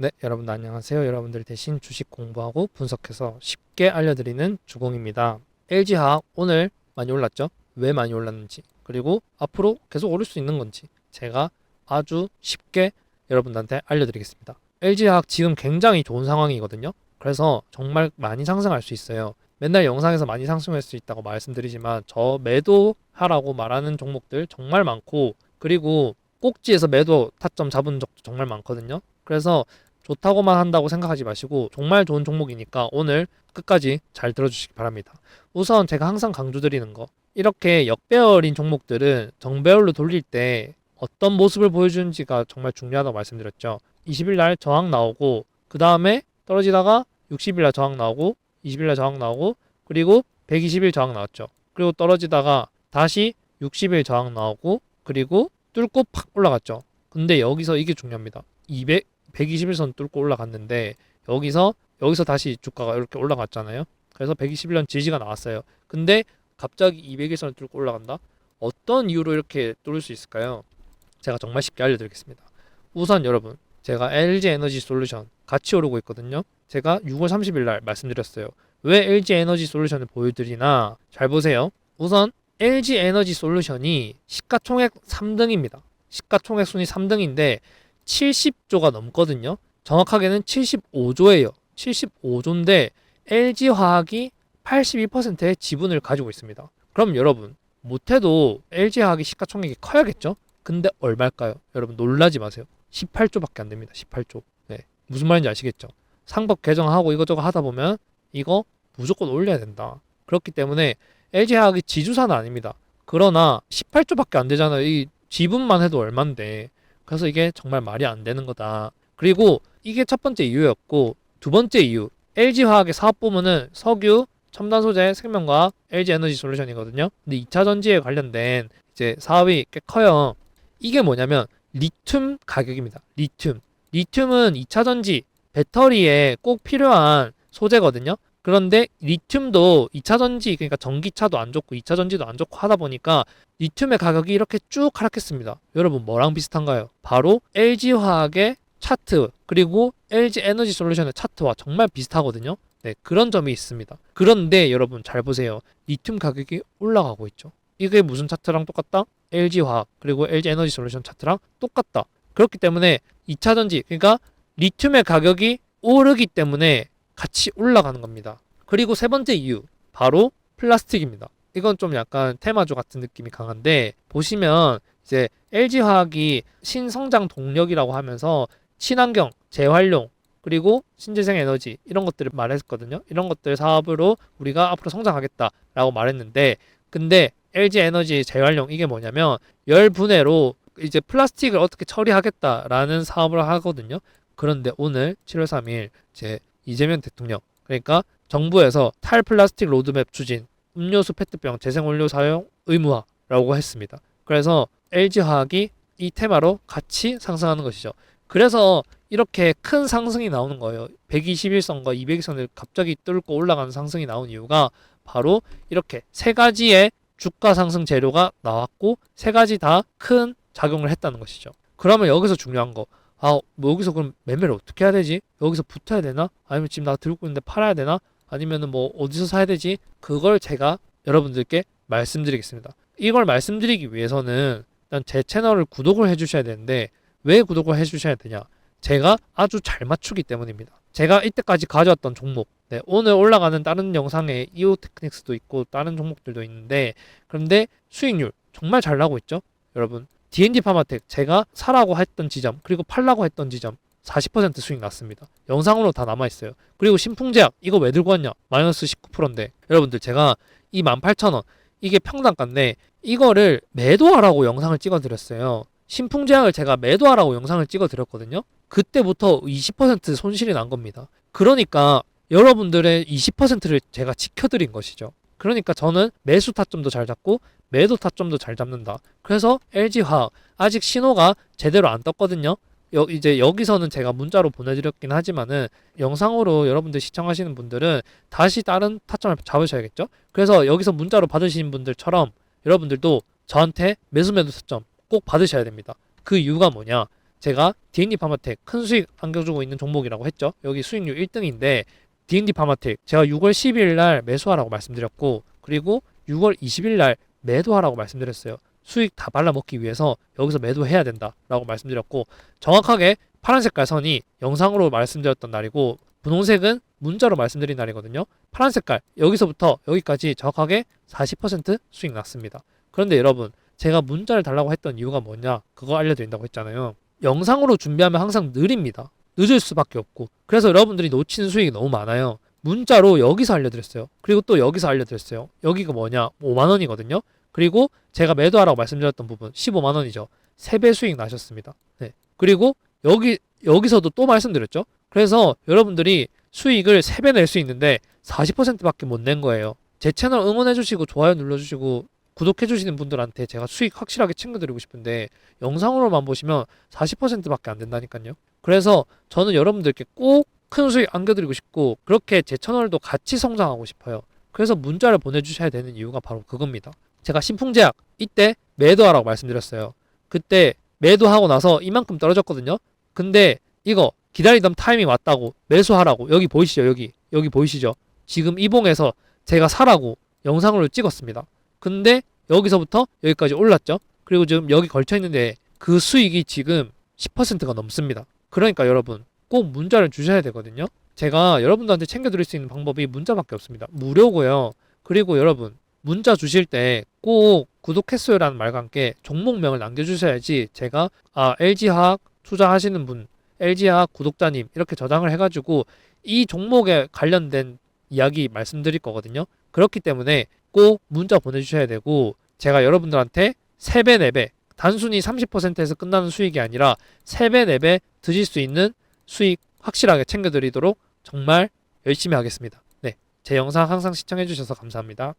네, 여러분 안녕하세요. 여러분들 대신 주식 공부하고 분석해서 쉽게 알려드리는 주공입니다. LG화학 오늘 많이 올랐죠? 왜 많이 올랐는지 그리고 앞으로 계속 오를 수 있는 건지 제가 아주 쉽게 여러분들한테 알려드리겠습니다. LG화학 지금 굉장히 좋은 상황이거든요. 그래서 정말 많이 상승할 수 있어요. 맨날 영상에서 많이 상승할 수 있다고 말씀드리지만 저 매도하라고 말하는 종목들 정말 많고 그리고 꼭지에서 매도 타점 잡은 적도 정말 많거든요. 그래서 좋다고만 한다고 생각하지 마시고 정말 좋은 종목이니까 오늘 끝까지 잘 들어주시기 바랍니다. 우선 제가 항상 강조드리는 거 이렇게 역배열인 종목들은 정배열로 돌릴 때 어떤 모습을 보여주는지가 정말 중요하다고 말씀드렸죠. 20일 날 저항 나오고 그 다음에 떨어지다가 60일 날 저항 나오고 20일 날 저항 나오고 그리고 120일 저항 나왔죠. 그리고 떨어지다가 다시 60일 저항 나오고 그리고 뚫고 팍 올라갔죠. 근데 여기서 이게 중요합니다. 200 121선 뚫고 올라갔는데 여기서 여기서 다시 주가가 이렇게 올라갔잖아요. 그래서 121년 지지가 나왔어요. 근데 갑자기 201선을 뚫고 올라간다? 어떤 이유로 이렇게 뚫을 수 있을까요? 제가 정말 쉽게 알려드리겠습니다. 우선 여러분, 제가 LG 에너지 솔루션 같이 오르고 있거든요. 제가 6월 30일 날 말씀드렸어요. 왜 LG 에너지 솔루션을 보여드리나? 잘 보세요. 우선 LG 에너지 솔루션이 시가총액 3등입니다. 시가총액 순위 3등인데 70조가 넘거든요. 정확하게는 75조예요. 75조인데 LG 화학이 82%의 지분을 가지고 있습니다. 그럼 여러분 못해도 LG 화학이 시가총액이 커야겠죠? 근데 얼마일까요? 여러분 놀라지 마세요. 18조밖에 안 됩니다. 18조. 네. 무슨 말인지 아시겠죠? 상법 개정하고 이것저것 하다 보면 이거 무조건 올려야 된다. 그렇기 때문에 LG 화학이 지주사는 아닙니다. 그러나 18조밖에 안 되잖아요. 이 지분만 해도 얼만데. 그래서 이게 정말 말이 안 되는 거다. 그리고 이게 첫 번째 이유였고 두 번째 이유. LG 화학의 사업 부문은 석유, 첨단 소재, 생명과학, LG 에너지 솔루션이거든요. 근데 2차 전지에 관련된 이제 사업이 꽤 커요. 이게 뭐냐면 리튬 가격입니다. 리튬. 리튬은 2차 전지 배터리에 꼭 필요한 소재거든요. 그런데 리튬도 2차 전지 그러니까 전기차도 안 좋고 2차 전지도 안 좋고 하다 보니까 리튬의 가격이 이렇게 쭉 하락했습니다. 여러분 뭐랑 비슷한가요? 바로 LG 화학의 차트 그리고 LG 에너지 솔루션의 차트와 정말 비슷하거든요. 네, 그런 점이 있습니다. 그런데 여러분 잘 보세요. 리튬 가격이 올라가고 있죠. 이게 무슨 차트랑 똑같다? LG 화학 그리고 LG 에너지 솔루션 차트랑 똑같다. 그렇기 때문에 2차 전지 그러니까 리튬의 가격이 오르기 때문에 같이 올라가는 겁니다. 그리고 세 번째 이유 바로 플라스틱입니다. 이건 좀 약간 테마주 같은 느낌이 강한데 보시면 이제 LG 화학이 신성장 동력이라고 하면서 친환경, 재활용 그리고 신재생 에너지 이런 것들을 말했거든요. 이런 것들 사업으로 우리가 앞으로 성장하겠다라고 말했는데 근데 LG 에너지 재활용 이게 뭐냐면 열 분해로 이제 플라스틱을 어떻게 처리하겠다라는 사업을 하거든요. 그런데 오늘 7월 3일 제 이재명 대통령 그러니까 정부에서 탈플라스틱 로드맵 추진 음료수 페트병 재생원료 사용 의무화라고 했습니다. 그래서 LG화학이 이 테마로 같이 상승하는 것이죠. 그래서 이렇게 큰 상승이 나오는 거예요. 121선과 200선을 갑자기 뚫고 올라가는 상승이 나온 이유가 바로 이렇게 세 가지의 주가 상승 재료가 나왔고 세 가지 다 큰 작용을 했다는 것이죠. 그러면 여기서 중요한 거, 아, 뭐 여기서 그럼 매매를 어떻게 해야 되지? 여기서 붙어야 되나? 아니면 지금 나 들고 있는데 팔아야 되나? 아니면은 뭐 어디서 사야 되지? 그걸 제가 여러분들께 말씀드리겠습니다. 이걸 말씀드리기 위해서는 일단 제 채널을 구독을 해주셔야 되는데 왜 구독을 해주셔야 되냐? 제가 아주 잘 맞추기 때문입니다. 제가 이때까지 가져왔던 종목, 네, 오늘 올라가는 다른 영상에 이오 테크닉스도 있고 다른 종목들도 있는데 그런데 수익률 정말 잘 나고 있죠, 여러분. D&D 파마텍 제가 사라고 했던 지점 그리고 팔라고 했던 지점 40% 수익 났습니다. 영상으로 다 남아 있어요. 그리고 신풍제약 이거 왜 들고 왔냐? 마이너스 19%인데 여러분들 제가 이 18,000원 이게 평단가인데 이거를 매도하라고 영상을 찍어 드렸어요. 신풍제약을 제가 매도하라고 영상을 찍어 드렸거든요. 그때부터 20% 손실이 난 겁니다. 그러니까 여러분들의 20%를 제가 지켜드린 것이죠. 그러니까 저는 매수 타점도 잘 잡고 매도 타점도 잘 잡는다. 그래서 LG화학 아직 신호가 제대로 안 떴거든요. 여, 이제 여기서는 제가 문자로 보내드렸긴 하지만은 영상으로 여러분들 시청하시는 분들은 다시 다른 타점을 잡으셔야겠죠. 그래서 여기서 문자로 받으시는 분들처럼 여러분들도 저한테 매수 매도 타점 꼭 받으셔야 됩니다. 그 이유가 뭐냐? 제가 D&D 파마텍 큰 수익 안겨주고 있는 종목이라고 했죠. 여기 수익률 1등인데 D&D 파마텍 제가 6월 12일 날 매수하라고 말씀드렸고 그리고 6월 20일 날 매도하라고 말씀드렸어요. 수익 다 발라먹기 위해서 여기서 매도해야 된다라고 말씀드렸고 정확하게 파란 색깔 선이 영상으로 말씀드렸던 날이고 분홍색은 문자로 말씀드린 날이거든요. 파란 색깔 여기서부터 여기까지 정확하게 40% 수익 났습니다. 그런데 여러분 제가 문자를 달라고 했던 이유가 뭐냐 그거 알려드린다고 했잖아요. 영상으로 준비하면 항상 느립니다. 늦을 수밖에 없고 그래서 여러분들이 놓치는 수익이 너무 많아요. 문자로 여기서 알려드렸어요. 그리고 또 여기서 알려드렸어요. 여기가 뭐냐 5만 원이거든요. 그리고 제가 매도하라고 말씀드렸던 부분 15만 원이죠. 3배 수익 나셨습니다. 네. 그리고 여기 여기서도 또 말씀드렸죠. 그래서 여러분들이 수익을 3배 낼 수 있는데 40%밖에 못 낸 거예요. 제 채널 응원해 주시고 좋아요 눌러 주시고 구독해 주시는 분들한테 제가 수익 확실하게 챙겨 드리고 싶은데 영상으로만 보시면 40%밖에 안 된다니까요. 그래서 저는 여러분들께 꼭 큰 수익 안겨드리고 싶고 그렇게 제 채널도 같이 성장하고 싶어요. 그래서 문자를 보내주셔야 되는 이유가 바로 그겁니다. 제가 신풍제약 이때 매도하라고 말씀드렸어요. 그때 매도하고 나서 이만큼 떨어졌거든요. 근데 이거 기다리던 타이밍 왔다고 매수하라고 여기 보이시죠? 여기 여기 보이시죠? 지금 이 봉에서 제가 사라고 영상으로 찍었습니다. 근데 여기서부터 여기까지 올랐죠. 그리고 지금 여기 걸쳐 있는데 그 수익이 지금 10%가 넘습니다. 그러니까 여러분 꼭 문자를 주셔야 되거든요. 제가 여러분들한테 챙겨드릴 수 있는 방법이 문자밖에 없습니다. 무료고요. 그리고 여러분 문자 주실 때 꼭 구독했어요라는 말과 함께 종목명을 남겨주셔야지 제가 아 LG화학 투자하시는 분, LG화학 구독자님 이렇게 저장을 해가지고 이 종목에 관련된 이야기 말씀드릴 거거든요. 그렇기 때문에 꼭 문자 보내주셔야 되고 제가 여러분들한테 3배, 4배 단순히 30%에서 끝나는 수익이 아니라 3배, 4배 드실 수 있는 수익 확실하게 챙겨드리도록 정말 열심히 하겠습니다. 네, 제 영상 항상 시청해주셔서 감사합니다.